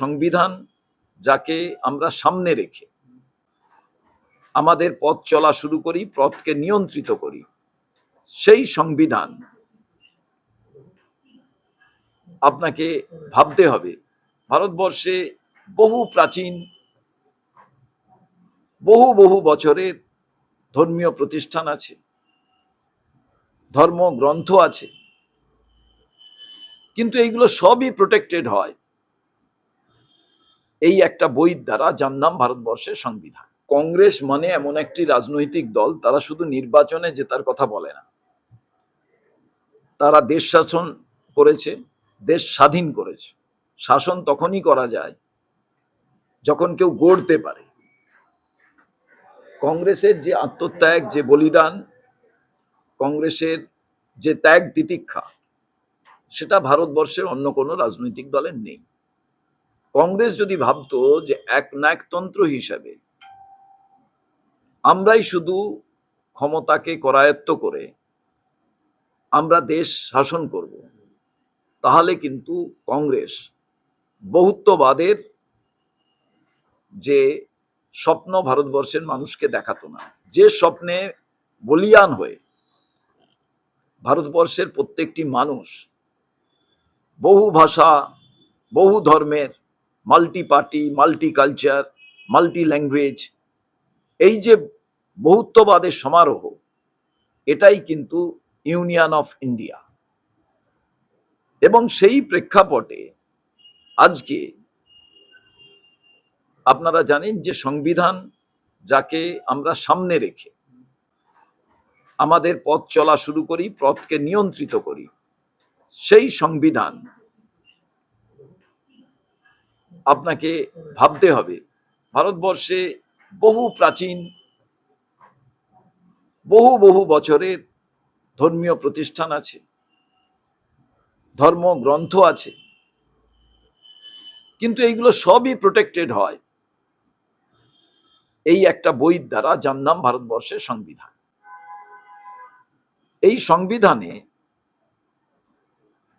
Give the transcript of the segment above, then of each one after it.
সংবিধান যাকে আমরা সামনে রেখে আমাদের পথ চলা শুরু করি, পথকে নিয়ন্ত্রিত করি, সেই সংবিধান আপনাকে ভাবতে হবে। ভারতবর্ষে বহু প্রাচীন, বহু বহু বছরের ধর্মীয় প্রতিষ্ঠান আছে ধর্ম গ্রন্থ আছে, কিন্তু এইগুলো সবই প্রোটেক্টেড হয়। এই একটা বইয়ের দ্বারা যার নাম ভারতবর্ষের সংবিধান। কংগ্রেস মানে এমন একটি রাজনৈতিক দল, তারা শুধু নির্বাচনে জেতার কথা বলে না। তারা দেশ শাসন করেছে, দেশ স্বাধীন করেছে। শাসন তখনই করা যায় যখন কেউ গড়তে পারে। কংগ্রেসের যে আত্মত্যাগ, যে বলিদান, কংগ্রেসের যে ত্যাগ তিতিক্ষা সেটা ভারতবর্ষের অন্য কোনো রাজনৈতিক দলের নেই। কংগ্রেস যদি ভাবতো যে এক নায়কতন্ত্র হিসাবে আমরাই শুধু ক্ষমতাকে করায়ত্ত করে আমরা দেশ শাসন করব, তাহলে কিন্তু কংগ্রেস বহুত্ববাদের যে স্বপ্ন ভারতবর্ষের মানুষকে দেখাতো না, যে স্বপ্নে বলিয়ান হয়ে ভারতবর্ষের প্রত্যেকটি মানুষ বহু ভাষা, বহু ধর্মের multi party multi culture multi language এই যে বহুত্ববাদের সমারোহ, এটাই কিন্তু ইউনিয়ন অফ ইন্ডিয়া এবং সেই প্রেক্ষাপটে আজকে আপনারা জানেন যে সংবিধান যাকে আমরা সামনে রেখে আমাদের পথ চলা শুরু করি, পথকে নিয়ন্ত্রিত করি, সেই সংবিধান আপনাকে ভাবতে হবে। ভারতবর্ষে বহু প্রাচীন, বহু বহু বছরের ধর্মীয় প্রতিষ্ঠান আছে, ধর্ম গ্রন্থ আছে, কিন্তু এইগুলো সবই প্রোটেক্টেড হয় এই একটা বইয়ের দ্বারা যার নাম ভারতবর্ষের সংবিধান। এই সংবিধানে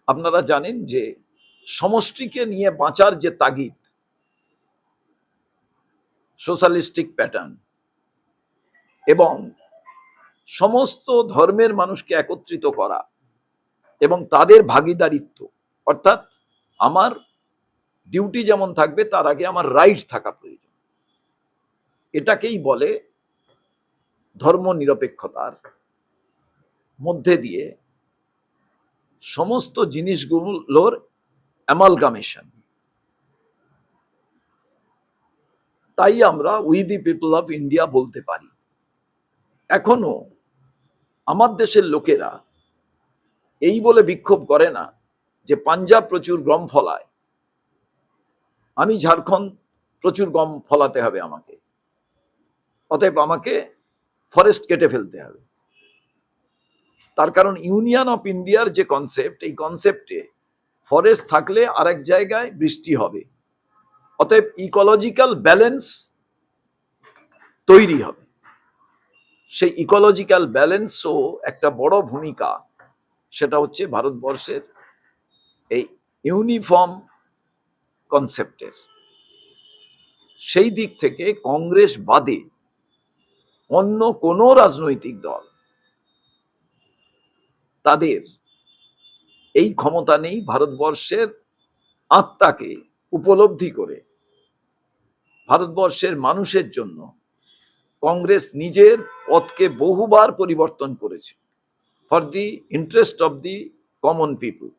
আপনারা জানেন যে সমষ্টিকে নিয়ে বাঁচার যে তাগিদ সোশ্যালিস্টিক প্যাটার্ন। এবং সমস্ত ধর্মের মানুষকে একত্রিত করা এবং তাদের ভাগিদারিত্ব, অর্থাৎ আমার ডিউটি যেমন থাকবে, তার আগে আমার রাইট থাকা প্রয়োজন। এটাকেই বলে ধর্ম নিরপেক্ষতার মধ্যে দিয়ে সমস্ত জিনিসগুলোর অ্যামালগামেশন তাই আমরা we the people of India বলতে পারি। এখনও আমার দেশের লোকেরা এই বলে বিক্ষোভ করে না যে পাঞ্জাব প্রচুর গম ফলায়। আমি ঝাড়খণ্ড প্রচুর গম ফলাতে হবে আমাকে। অতএব আমাকে ফরেস্ট কেটে ফেলতে হবে। তার কারণ ইউনিয়ন অফ ইন্ডিয়ার যে কনসেপ্ট এই কনসেপ্টে ফরেস্ট থাকলে আরেক জায়গায় বৃষ্টি হবে। অতএব ইকোলজিক্যাল ব্যালেন্স তৈরি হবে। সেই ইকোলজিক্যাল ব্যালেন্সও একটা বড় ভূমিকা, সেটা হচ্ছে ভারতবর্ষের এই ইউনিফর্ম কনসেপ্টের সেই দিক থেকে কংগ্রেস বাদে অন্য কোনো রাজনৈতিক দল তাদের এই ক্ষমতা নেই ভারতবর্ষের আত্মাকে উপলব্ধি করে। ভারতবর্ষের মানুষের জন্য কংগ্রেস নিজের পথকে বহুবার পরিবর্তন করেছে। For the interest of the common people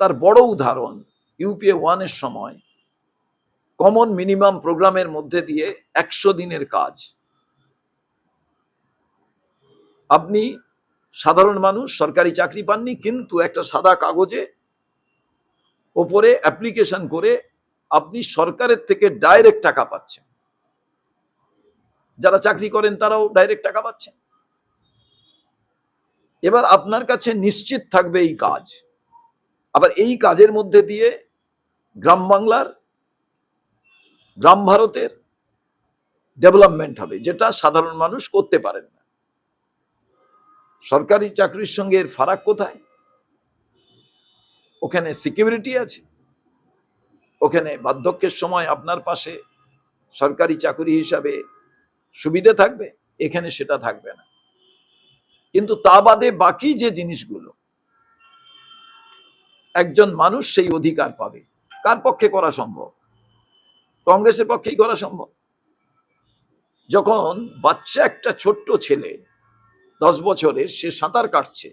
তার বড় উদাহরণ ইউপিএ ওয়ানের সময় কমন মিনিমাম প্রোগ্রামের মধ্যে দিয়ে একশো দিনের কাজ। আপনি সাধারণ মানুষ, সরকারি চাকরি পাননি, কিন্তু একটা সাদা কাগজে ওপরে অ্যাপ্লিকেশন করে আপনি সরকারের থেকে ডাইরেক্ট টাকা পাচ্ছেন। যারা চাকরি করেন তারাও ডাইরেক্ট টাকা পাচ্ছেন। এবার আপনার কাছে নিশ্চিত থাকবে এই কাজ। আবার এই কাজের মধ্যে দিয়ে গ্রাম বাংলার, গ্রাম ভারতের ডেভেলপমেন্ট হবে, যেটা সাধারণ মানুষ করতে পারেন না। সরকারি চাকরির সঙ্গে এর ফারাক কোথায়? ওখানে সিকিউরিটি আছে। ওখানে বার্ধক্যের সময় আপনার পাশে সরকারি চাকরি হিসাবে সুবিধে থাকবে? এখানে সেটা থাকবে না। কিন্তু তা বাদে বাকি যে জিনিসগুলো, একজন মানুষ সেই অধিকার পাবে। কার পক্ষে করা সম্ভব? কংগ্রেসের পক্ষেই করা সম্ভব। যখন বাচ্চা একটা ছোট্ট ছেলে দশ বছরের সে সাঁতার কাটছে,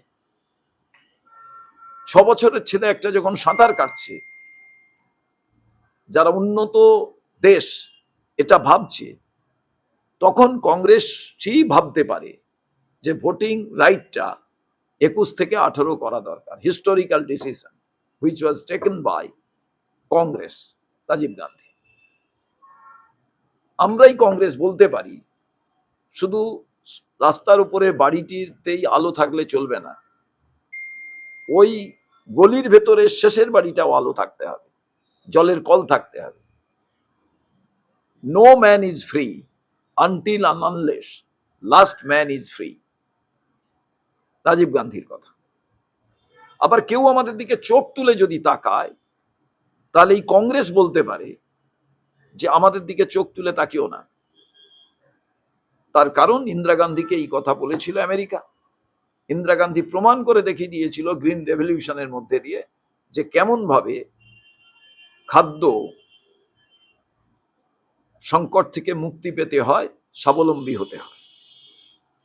ছ বছরের ছেলে একটা যখন সাঁতার কাটছে যারা উন্নত দেশ, এটা ভাবছে, তখন কংগ্রেস সেই ভাবতে পারে যে ভোটিং রাইটটা একুশ থেকে আঠারো করা দরকার। Historical decision which was taken by Congress, Rajiv Gandhi. আমরাই কংগ্রেস বলতে পারি, শুধু রাস্তার উপরে বাড়িটিতেই আলো থাকলে চলবে না। ওই গলির ভেতরে শেষের বাড়িটাও আলো থাকতে হবে। জলের কল থাকতে হবে। No man is free until unless last man is free Rajiv গান্ধীর কথা। আবার কেউ আমাদের দিকে চোখ তুলে যদি তাকায়, তাহলে এই কংগ্রেস বলতে পারে যে আমাদের দিকে চোখ তুলে তাকিও না। তার কারণ ইন্দিরা গান্ধীকে এই কথা বলেছিল আমেরিকা। ইন্দিরা গান্ধী প্রমাণ করে দেখিয়ে দিয়েছিল গ্রিন রেভলিউশনের মধ্যে দিয়ে যে কেমন ভাবে খাদ্য সংকট থেকে মুক্তি পেতে হয়, স্বাবলম্বী হতে হয়।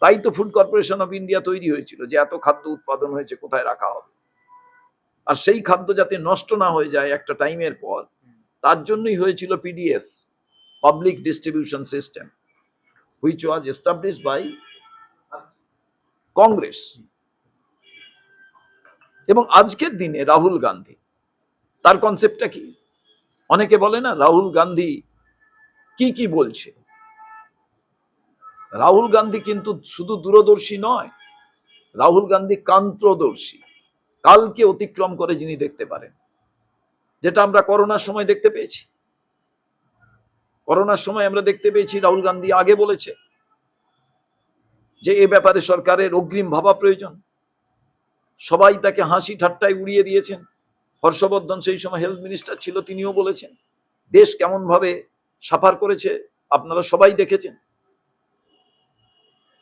তাই তো ফুড কর্পোরেশন অফ ইন্ডিয়া তৈরি হয়েছিল যে এত খাদ্য উৎপাদন হয়েছে, কোথায় রাখা হবে? আর সেই খাদ্য যাতে নষ্ট না হয়ে যায় একটা টাইমের পর, তার জন্যই হয়েছিল PDS public distribution system which was establish by Congress এবং আজকের দিনে রাহুল গান্ধী, তার কনসেপ্টটা কি? অনেকে বলে না, রাহুল গান্ধী কি কি বলছে? রাহুল গান্ধী কিন্তু শুধু দূরদর্শী নয়, রাহুল গান্ধী কান্ত্রদর্শী। কালকে অতিক্রম করে যিনি দেখতে পারেন, যেটা আমরা করোনার সময় দেখতে পেয়েছি। করোনার সময় আমরা দেখতে পেয়েছি রাহুল গান্ধী আগে বলেছে যে, এ ব্যাপারে সরকারের অগ্রিম ভাবা প্রয়োজন। সবাই তাকে হাসি ঠাট্টায় উড়িয়ে দিয়েছেন। হর্ষবর্ধন সেই সময় হেলথ মিনিস্টার ছিল, তিনিও বলেছেন, দেশ কেমন ভাবে সাফার করেছে, আপনারা সবাই দেখেছেন।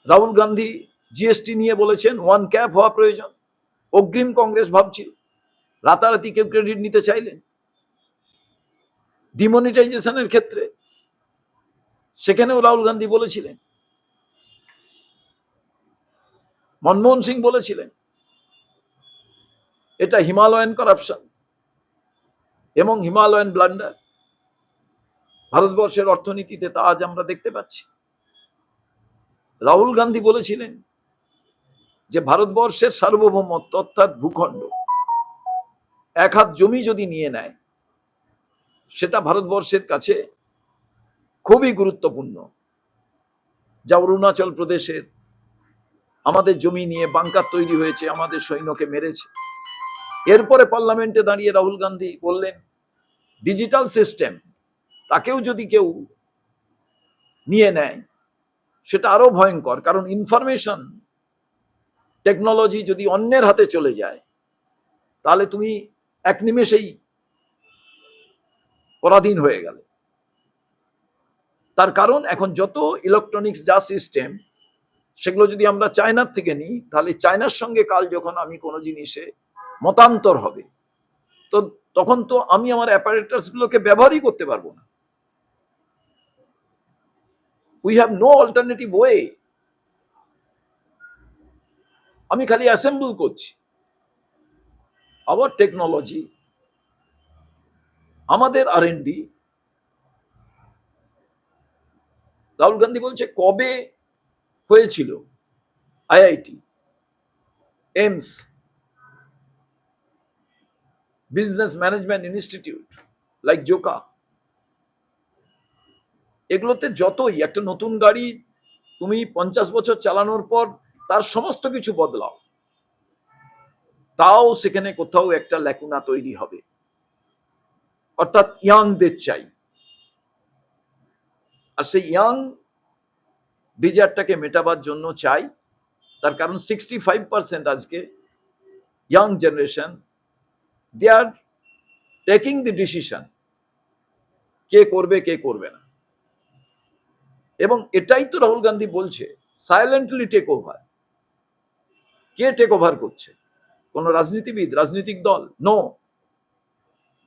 রাহুল গান্ধী জিএসটি নিয়ে বলেছেন ওয়ান ক্যাপ হওয়া প্রয়োজন। অগ্রিম কংগ্রেস ভাবছিল, রাতারাতি কেউ ক্রেডিট নিতে চাইলেন। ডিমনিটাইজেশনের ক্ষেত্রে, সেখানেও রাহুল গান্ধী বলেছিলেন। মনমোহন সিং বলেছিলেন এটা হিমালয়ান করাপশন এবং হিমালয়ান ব্লান্ডার ভারতবর্ষের অর্থনীতিতে তা আজ আমরা দেখতে পাচ্ছি। রাহুল গান্ধী বলেছিলেন যে, ভারতবর্ষের সার্বভৌমত্ব অর্থাৎ ভূখণ্ড এক হাত জমি যদি নিয়ে নেয়, সেটা ভারতবর্ষের কাছে খুবই গুরুত্বপূর্ণ। যা অরুণাচল প্রদেশের আমাদের জমি নিয়ে বাংকার তৈরি হয়েছে, আমাদের সৈন্যকে মেরেছে। এরপরে পার্লামেন্টে দাঁড়িয়ে রাহুল গান্ধী বললেন ডিজিটাল সিস্টেম তাকেও যদি কেউ নিয়ে নেয়, সেটা আরও ভয়ঙ্কর। কারণ ইনফরমেশন টেকনোলজি যদি অন্যের হাতে চলে যায়, তাহলে তুমি এক নিমেষেই পরাধীন হয়ে গেলে। তার কারণ এখন যত ইলেকট্রনিক্স যা সিস্টেম সেগুলো যদি আমরা চায়নার থেকে নিই, তাহলে চায়নার সঙ্গে কাল যখন আমি কোনো জিনিসে মতান্তর হবে। তো তখন তো আমি আমার অ্যাপারেটাস গুলোকে ব্যবহারই করতে পারব না। We have no alternative way আমি খালি অ্যাসেম্বল করছি। আবার টেকনোলজি আমাদের R and D Rahul Gandhi বলছে, কবে হয়েছিল? IIT AIIMS business management institute like Joka এগুলোতে যতই একটা নতুন গাড়ি তুমি পঞ্চাশ বছর চালানোর পর তার সমস্ত কিছু বদলাও। তাও সেখানে কোথাও একটা ল্যাকুনা তৈরি হবে। অর্থাৎ ইয়াংদের চাই। আর সেই ইয়াং ডিজায়ারটাকে মেটাবার জন্য চাই। তার কারণ সিক্সটি ফাইভ পার্সেন্ট আজকে young generation they are taking the decision কে করবে কে করবে না। এবং এটাই তো রাহুল গান্ধী বলছে সাইলেন্টলি টেক ওভার কে টেক ওভার করছে? কোন রাজনীতিবিদ, রাজনৈতিক দল? No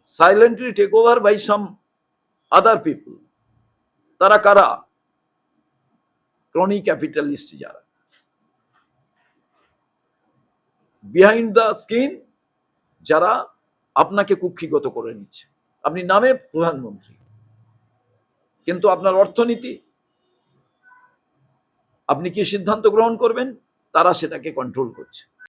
silently take over by some other people তারা কারা? ক্রনি ক্যাপিটালিস্ট যারা। বিহাইন্ড দ্য স্ক্রিন যারা আপনাকে কুক্ষিগত করে নিচ্ছে। আপনি নামে প্রধানমন্ত্রী। কিন্তু আপনার অর্থনীতি, আপনি কি সিদ্ধান্ত গ্রহণ করবেন? তারা সেটাকে কন্ট্রোল করছে।